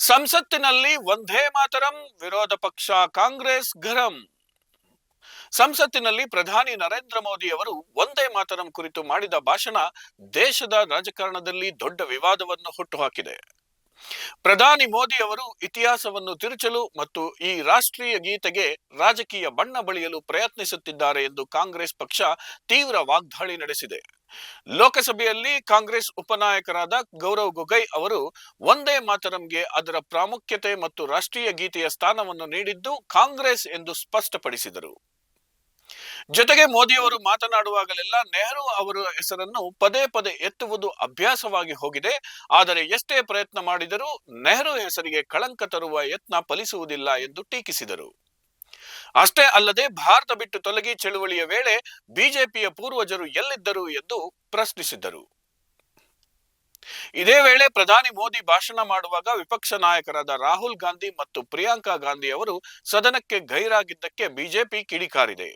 ಸಂಸತ್ತಿನಲ್ಲಿ ಒಂದೇ ಮಾತರಂ, ವಿರೋಧ ಪಕ್ಷ, ಕಾಂಗ್ರೆಸ್ ಗರಂ ಸಂಸತ್ತಿನಲ್ಲಿ ಪ್ರಧಾನಿ ನರೇಂದ್ರ ಮೋದಿ ಅವರು ಒಂದೇ ಮಾತರಂ ಕುರಿತು ಮಾಡಿದ ಭಾಷಣ ದೇಶದ ರಾಜಕಾರಣದಲ್ಲಿ ದೊಡ್ಡ ವಿವಾದವನ್ನು ಹುಟ್ಟುಹಾಕಿದೆ. ಪ್ರಧಾನಿ ಮೋದಿ ಅವರು ಇತಿಹಾಸವನ್ನು ತಿರುಚಲು ಮತ್ತು ಈ ರಾಷ್ಟ್ರೀಯ ಗೀತೆಗೆ ರಾಜಕೀಯ ಬಣ್ಣ ಬಳಿಯಲು ಪ್ರಯತ್ನಿಸುತ್ತಿದ್ದಾರೆ ಎಂದು ಕಾಂಗ್ರೆಸ್ ಪಕ್ಷ ತೀವ್ರ ವಾಗ್ದಾಳಿ ನಡೆಸಿದೆ. ಲೋಕಸಭೆಯಲ್ಲಿ ಕಾಂಗ್ರೆಸ್ ಉಪನಾಯಕರಾದ ಗೌರವ್ ಗೊಗೈ ಅವರು ಒಂದೇ ಮಾತರಂಗೆ ಅದರ ಪ್ರಾಮುಖ್ಯತೆ ಮತ್ತು ರಾಷ್ಟ್ರೀಯ ಗೀತೆಯ ಸ್ಥಾನವನ್ನು ನೀಡಿದ್ದು ಕಾಂಗ್ರೆಸ್ ಎಂದು ಸ್ಪಷ್ಟಪಡಿಸಿದರು. ಜೊತೆಗೆ ಮೋದಿಯವರು ಮಾತನಾಡುವಾಗಲೆಲ್ಲ ನೆಹರು ಅವರ ಹೆಸರನ್ನು ಪದೇ ಪದೇ ಎತ್ತುವುದು ಅಭ್ಯಾಸವಾಗಿ ಹೋಗಿದೆ. ಆದರೆ ಎಷ್ಟೇ ಪ್ರಯತ್ನ ಮಾಡಿದರೂ ನೆಹರು ಹೆಸರಿಗೆ ಕಳಂಕ ತರುವ ಯತ್ನ ಫಲಿಸುವುದಿಲ್ಲ ಎಂದು ಟೀಕಿಸಿದರು. ಅಷ್ಟೇ ಅಲ್ಲದೆ ಭಾರತ ಬಿಟ್ಟು ತೊಲಗಿ ಚಳುವಳಿಯ ವೇಳೆ ಬಿಜೆಪಿಯ ಪೂರ್ವಜರು ಎಲ್ಲಿದ್ದರು ಎಂದು ಪ್ರಶ್ನಿಸಿದರು. ಇದೇ ವೇಳೆ ಪ್ರಧಾನಿ ಮೋದಿ ಭಾಷಣ ಮಾಡುವಾಗ ವಿಪಕ್ಷ ನಾಯಕರಾದ ರಾಹುಲ್ ಗಾಂಧಿ ಮತ್ತು ಪ್ರಿಯಾಂಕಾ ಗಾಂಧಿ ಅವರು ಸದನಕ್ಕೆ ಗೈರಾಗಿದ್ದಕ್ಕೆ ಬಿಜೆಪಿ ಕಿಡಿಕಾರಿದೆ.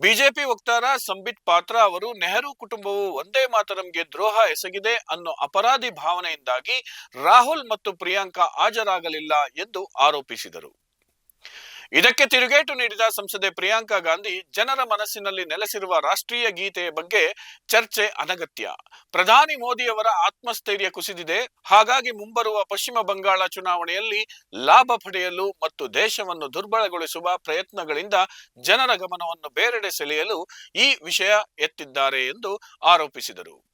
ಬಿಜೆಪಿ ವಕ್ತಾರ ಸಂಬಿತ್ ಪಾತ್ರ ಅವರು, ನೆಹರು ಕುಟುಂಬವು ಒಂದೇ ಮಾತರಂಗೆ ದ್ರೋಹ ಎಸಗಿದೆ ಅನ್ನೋ ಅಪರಾಧಿ ಭಾವನೆಯಿಂದಾಗಿ ರಾಹುಲ್ ಮತ್ತು ಪ್ರಿಯಾಂಕಾ ಹಾಜರಾಗಲಿಲ್ಲ ಎಂದು ಆರೋಪಿಸಿದರು. ಇದಕ್ಕೆ ತಿರುಗೇಟು ನೀಡಿದ ಸಂಸದೆ ಪ್ರಿಯಾಂಕಾ ಗಾಂಧಿ ಜನರ ಮನಸ್ಸಿನಲ್ಲಿ ನೆಲೆಸಿರುವ ರಾಷ್ಟ್ರೀಯ ಗೀತೆಯ ಬಗ್ಗೆ ಚರ್ಚೆ ಅನಗತ್ಯ. ಪ್ರಧಾನಿ ಮೋದಿಯವರ ಆತ್ಮಸ್ಥೈರ್ಯ ಕುಸಿದಿದೆ. ಹಾಗಾಗಿ ಮುಂಬರುವ ಪಶ್ಚಿಮ ಬಂಗಾಳ ಚುನಾವಣೆಯಲ್ಲಿ ಲಾಭ ಪಡೆಯಲು ಮತ್ತು ದೇಶವನ್ನು ದುರ್ಬಲಗೊಳಿಸುವ ಪ್ರಯತ್ನಗಳಿಂದ ಜನರ ಗಮನವನ್ನು ಬೇರೆಡೆ ಸೆಳೆಯಲು ಈ ವಿಷಯ ಎತ್ತಿದ್ದಾರೆ ಎಂದು ಆರೋಪಿಸಿದರು.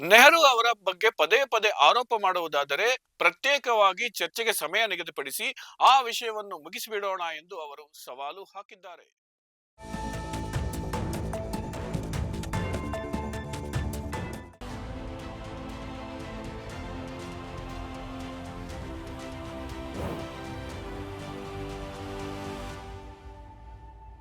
ನೆಹರು ಅವರ ಬಗ್ಗೆ ಪದೇ ಪದೇ ಆರೋಪ ಮಾಡುವುದಾದರೆ ಪ್ರತ್ಯೇಕವಾಗಿ ಚರ್ಚೆಗೆ ಸಮಯ ನಿಗದಿಪಡಿಸಿ ಆ ವಿಷಯವನ್ನು ಮುಗಿಸಿಬಿಡೋಣ ಎಂದು ಅವರು ಸವಾಲು ಹಾಕಿದ್ದಾರೆ.